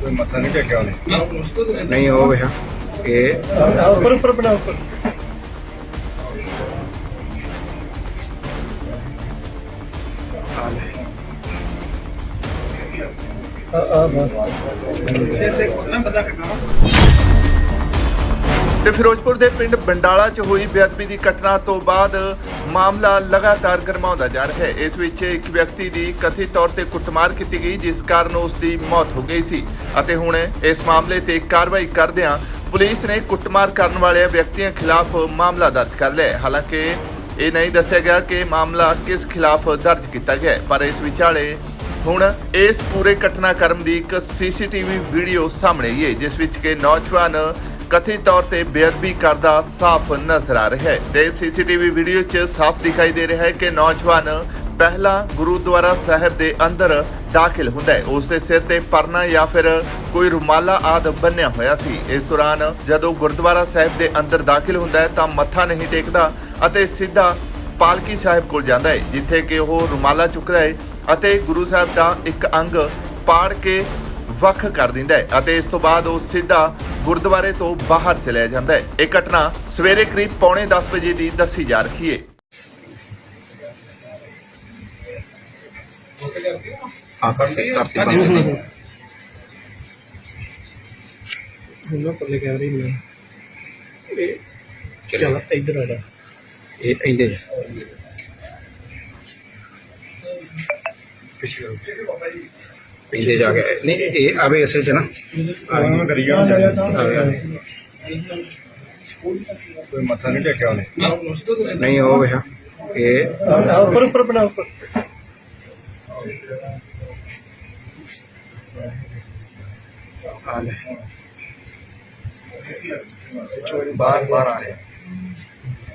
ਕੋਈ ਮੱਥਾ ਨਹੀਂ ਟੇਕਿਆ ਉਹਨੇ ਨਹੀਂ ਹੋ ਗਿਆ ਇਹ ਉੱਪਰ ਉੱਪਰ ਬਣਾ ਉੱਪਰ ਆ ਲੈ ਆ ਆ ਬਸ ਤੇ ਫਿਰੋਜ਼ਪੁਰ ਦੇ ਪਿੰਡ ਬੰਡਾਲਾ 'ਚ ਹੋਈ ਬੇਅਦਬੀ ਦੀ ਘਟਨਾ ਤੋਂ ਬਾਅਦ ਮਾਮਲਾ ਲਗਾਤਾਰ ਗਰਮਾਉਂਦਾ ਜਾ ਰਿਹਾ ਹੈ। ਇਸ ਵਿੱਚ ਇੱਕ ਵਿਅਕਤੀ ਦੀ ਕਥਿਤ ਤੌਰ ਤੇ ਕੁੱਟਮਾਰ ਕੀਤੀ ਗਈ, ਜਿਸ ਕਾਰਨ ਉਸ ਦੀ ਮੌਤ ਹੋ ਗਈ ਸੀ। ਅਤੇ ਹੁਣ ਇਸ ਮਾਮਲੇ ਤੇ ਕਾਰਵਾਈ ਕਰਦਿਆਂ ਪੁਲਿਸ ਨੇ ਕੁੱਟਮਾਰ ਕਰਨ ਵਾਲੇ ਵਿਅਕਤੀਆਂ ਖਿਲਾਫ ਮਾਮਲਾ ਦਰਜ ਕਰ ਲਿਆ ਹਾਲਾਂਕਿ ਇਹ ਨਹੀਂ ਦੱਸਿਆ ਗਿਆ ਕਿ ਮਾਮਲਾ ਕਿਸ ਖਿਲਾਫ ਦਰਜ ਕੀਤਾ ਗਿਆ ਪਰ ਇਸ ਵਿਚਾਲੇ ਹੁਣ ਇਸ ਪੂਰੇ ਘਟਨਾਕ੍ਰਮ ਦੀ ਇੱਕ ਸੀਸੀਟੀਵੀ ਵੀਡੀਓ ਸਾਹਮਣੇ ਆਈ ਹੈ, ਜਿਸ ਵਿੱਚ ਕਿ ਨੌਜਵਾਨ ਕਥਿਤ ਤੌਰ ਤੇ ਬੇਅਦਬੀ ਕਰਦਾ ਸਾਫ਼ ਨਜ਼ਰ ਆ ਰਿਹਾ ਹੈ ਤੇ ਸੀਸੀਟੀਵੀ ਵੀਡੀਓ 'ਚ ਸਾਫ਼ ਦਿਖਾਈ ਦੇ ਰਿਹਾ ਹੈ ਕਿ ਨੌਜਵਾਨ ਪਹਿਲਾਂ ਗੁਰਦੁਆਰਾ ਸਾਹਿਬ ਦੇ ਅੰਦਰ ਦਾਖਲ ਹੁੰਦਾ ਹੈ। ਉਸ ਦੇ ਸਿਰ ਤੇ ਪਰਨਾ ਜਾਂ ਫਿਰ ਕੋਈ ਰੁਮਾਲਾ ਆਦ ਬੰਨਿਆ ਹੋਇਆ ਸੀ। ਇਸ ਦੌਰਾਨ ਜਦੋਂ ਗੁਰਦੁਆਰਾ ਸਾਹਿਬ ਦੇ ਅੰਦਰ ਦਾਖਲ ਹੁੰਦਾ ਹੈ ਤਾਂ ਮੱਥਾ ਨਹੀਂ ਟੇਕਦਾ ਅਤੇ ਸਿੱਧਾ ਪਾਲਕੀ ਸਾਹਿਬ ਕੋਲ ਜਾਂਦਾ ਹੈ, ਜਿੱਥੇ ਕਿ ਉਹ ਰੁਮਾਲਾ ਚੁੱਕਦਾ ਹੈ ਅਤੇ ਗੁਰੂ ਸਾਹਿਬ ਦਾ ਇੱਕ ਅੰਗ ਪਾੜ ਕੇ ਵੱਖ ਕਰ ਦਿੰਦਾ ਹੈ ਅਤੇ ਇਸ ਤੋਂ ਬਾਅਦ ਉਹ ਸਿੱਧਾ ਗੁਰਦੁਆਰੇ ਤੋਂ ਬਾਹਰ ਚਲਿਆ ਜਾਂਦਾ ਹੈ। ਇਹ ਘਟਨਾ ਸਵੇਰੇ ਕਰੀਬ ਪੌਣੇ 10 ਵਜੇ ਦੀ ਦੱਸੀ ਜਾ ਰਹੀ ਹੈ। ਪੱਲੇ ਇਹ ਚਲੋ। ਚੱਲ ਇੱਧਰ ਆ ਜਾ। ਪਿਛਲੇ ਪਿੰਦੇ ਜਾ ਕੇ ਨਹੀਂ ਇਹ ਆਵੇ ਅਸਲ ਚ ਨਾ ਉਹਨਾਂ ਕਰੀ ਗਿਆ ਆ, ਕੋਈ ਮੱਥਾ ਨਹੀਂ ਟੇਕਿਆ ਉਹਨੇ ਨਹੀਂ ਹੋ ਗਿਆ ਇਹ ਆ ਉੱਪਰ ਉੱਪਰ ਬਣਾ ਉੱਪਰ ਆ ਲੈ ਬਾਹਰ ਬਾਹਰ ਆ ਰਿਹਾ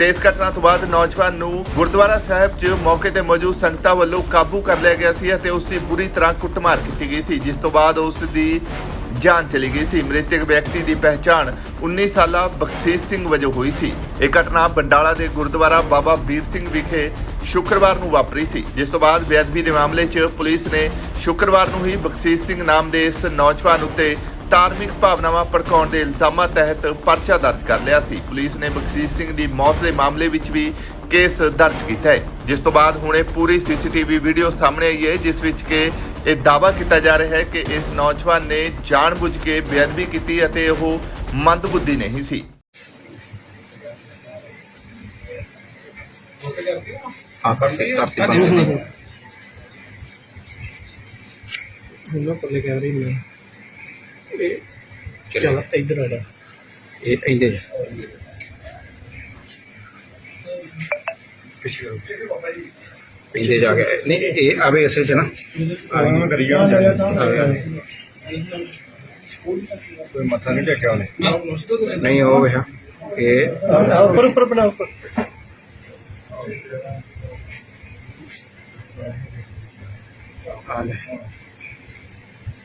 ਤੇ ਇਸ ਘਟਨਾ ਤੋਂ ਬਾਅਦ ਨੌਜਵਾਨ ਨੂੰ ਗੁਰਦੁਆਰਾ ਸਾਹਿਬ 'ਚ ਮੌਕੇ ਤੇ ਮੌਜੂਦ ਸੰਗਤਾਂ ਵੱਲੋਂ ਕਾਬੂ ਕਰ ਲਿਆ ਗਿਆ ਸੀ ਅਤੇ ਉਸ ਦੀ ਬੁਰੀ ਤਰ੍ਹਾਂ ਕੁੱਟਮਾਰ ਕੀਤੀ ਗਈ ਸੀ, ਜਿਸ ਤੋਂ ਬਾਅਦ ਉਸ ਦੀ ਜਾਨ ਚਲੀ ਗਈ ਸੀ। ਮ੍ਰਿਤਕ ਵਿਅਕਤੀ ਦੀ ਪਹਿਚਾਣ 19 ਸਾਲਾ ਬਖਸ਼ੀਸ਼ ਸਿੰਘ ਵਜੋਂ ਹੋਈ ਸੀ। ਇਹ ਘਟਨਾ ਬੰਡਾਲਾ ਦੇ ਗੁਰਦੁਆਰਾ ਬਾਬਾ ਵੀਰ ਸਿੰਘ ਵਿਖੇ ਸ਼ੁੱਕਰਵਾਰ ਨੂੰ ਵਾਪਰੀ ਸੀ, ਜਿਸ ਤੋਂ ਬਾਅਦ ਬੇਅਦਬੀ ਦੇ ਮਾਮਲੇ 'ਚ ਪੁਲਿਸ ਨੇ ਸ਼ੁੱਕਰਵਾਰ ਨੂੰ ਹੀ ਬਖਸ਼ੀਸ਼ ਸਿੰਘ ਨਾਮ ਦੇ ਇਸ ਨੌਜਵਾਨ ਉੱਤੇ ਧਾਰਮਿਕ ਭਾਵਨਾਵਾਂ ਭੜਕਾਉਣ ਦੇ ਇਲਜ਼ਾਮਾਂ ਤਹਿਤ ਪਰਚਾ ਦਰਜ ਕਰ ਲਿਆ ਸੀ। ਪੁਲਿਸ ਨੇ ਬਖਸ਼ੀਸ਼ ਸਿੰਘ ਦੀ ਮੌਤ ਦੇ ਮਾਮਲੇ ਵਿੱਚ ਵੀ ਕੇਸ ਦਰਜ ਕੀਤਾ ਹੈ। ਜਿਸ ਤੋਂ ਬਾਅਦ ਹੁਣ ਇਹ ਪੂਰੀ ਸੀਸੀਟੀਵੀ ਵੀਡੀਓ ਸਾਹਮਣੇ ਆਈ ਹੈ ਜਿਸ ਵਿੱਚ ਕਿ ਇਹ ਦਾਅਵਾ ਕੀਤਾ ਜਾ ਰਿਹਾ ਹੈ ਕਿ ਇਸ ਨੌਜਵਾਨ ਨੇ ਜਾਣਬੁੱਝ ਕੇ ਬੇਅਦਬੀ ਕੀਤੀ ਅਤੇ ਉਹ ਮੰਦਬੁੱਧੀ ਨਹੀਂ ਸੀ। ਆ ਕਰਤੇ ਕਰਤੇ ਬੰਦ। ਇਹਨਾਂ ਪੱਲੇ ਕੈਮਰੇ ਹੀ ਨਹੀਂ ਇਹ ਚਲੋ ਚੱਲ। ਇੱਧਰ ਆ ਜਾ ਇਹ ਇਹਦੇ ਪਿਛਲੇ ਪਿੰਦੇ ਜਾ ਕੇ। ਨਹੀਂ ਇਹ ਆਵੇ ਅਸਲ ਚ ਨਾ। ਉਹਨਾਂ ਕਰੀ ਆ, ਕੋਈ ਮੱਥਾ ਨਹੀਂ ਟੇਕਿਆ ਉਹਨੇ। ਨਹੀਂ ਹੋ ਗਿਆ ਇਹ ਉੱਪਰ ਉੱਪਰ ਬਣਾ ਉੱਪਰ।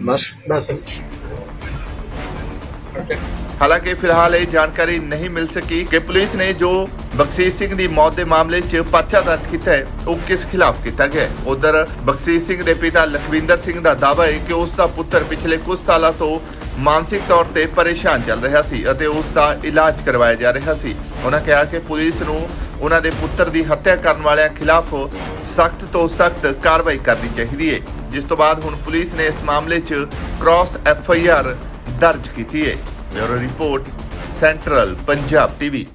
ਬਸ ਬਸ। ਹਾਲਾਂਕਿ ਫਿਲਹਾਲ ਇਹ ਜਾਣਕਾਰੀ ਨਹੀਂ ਮਿਲ ਸਕੀ ਕਿ ਪੁਲਿਸ ਨੇ ਜੋ ਬਖਸ਼ੀਸ਼ ਸਿੰਘ ਦੀ ਮੌਤ ਦੇ ਮਾਮਲੇ 'ਚ ਪਰਚਾ ਦਰਜ ਕੀਤਾ ਹੈ ਉਹ ਕਿਸ ਖਿਲਾਫ ਕੀਤਾ ਗਿਆ ਹੈ? ਉਧਰ ਬਖਸ਼ੀਸ਼ ਸਿੰਘ ਦੇ ਪਿਤਾ ਲਖਵਿੰਦਰ ਸਿੰਘ ਦਾ ਦਾਅਵਾ ਹੈ ਕਿ ਉਸ ਦਾ ਪੁੱਤਰ ਪਿਛਲੇ ਕੁਝ ਸਾਲਾਂ ਤੋਂ ਮਾਨਸਿਕ ਤੌਰ ਤੇ ਪਰੇਸ਼ਾਨ ਚੱਲ ਰਿਹਾ ਸੀ ਅਤੇ ਉਸ ਦਾ ਇਲਾਜ ਕਰਵਾਇਆ ਜਾ ਰਿਹਾ ਸੀ। ਉਹਨਾਂ ਕਿਹਾ ਕਿ ਪੁਲਿਸ ਨੂੰ ਉਹਨਾਂ ਦੇ ਪੁੱਤਰ ਦੀ ਹੱਤਿਆ ਕਰਨ ਵਾਲਿਆਂ ਖਿਲਾਫ ਸਖਤ ਤੋਂ ਸਖਤ ਕਾਰਵਾਈ ਕਰਨੀ ਚਾਹੀਦੀ ਹੈ ਜਿਸ ਤੋਂ ਬਾਅਦ ਹੁਣ ਪੁਲਿਸ ਨੇ ਇਸ ਮਾਮਲੇ 'ਚ ਕ੍ਰਾਸ ਐਫ ਆਈ ਆਰ ਦਰਜ ਕੀਤੀ ਹੈ bureau report, central Punjab TV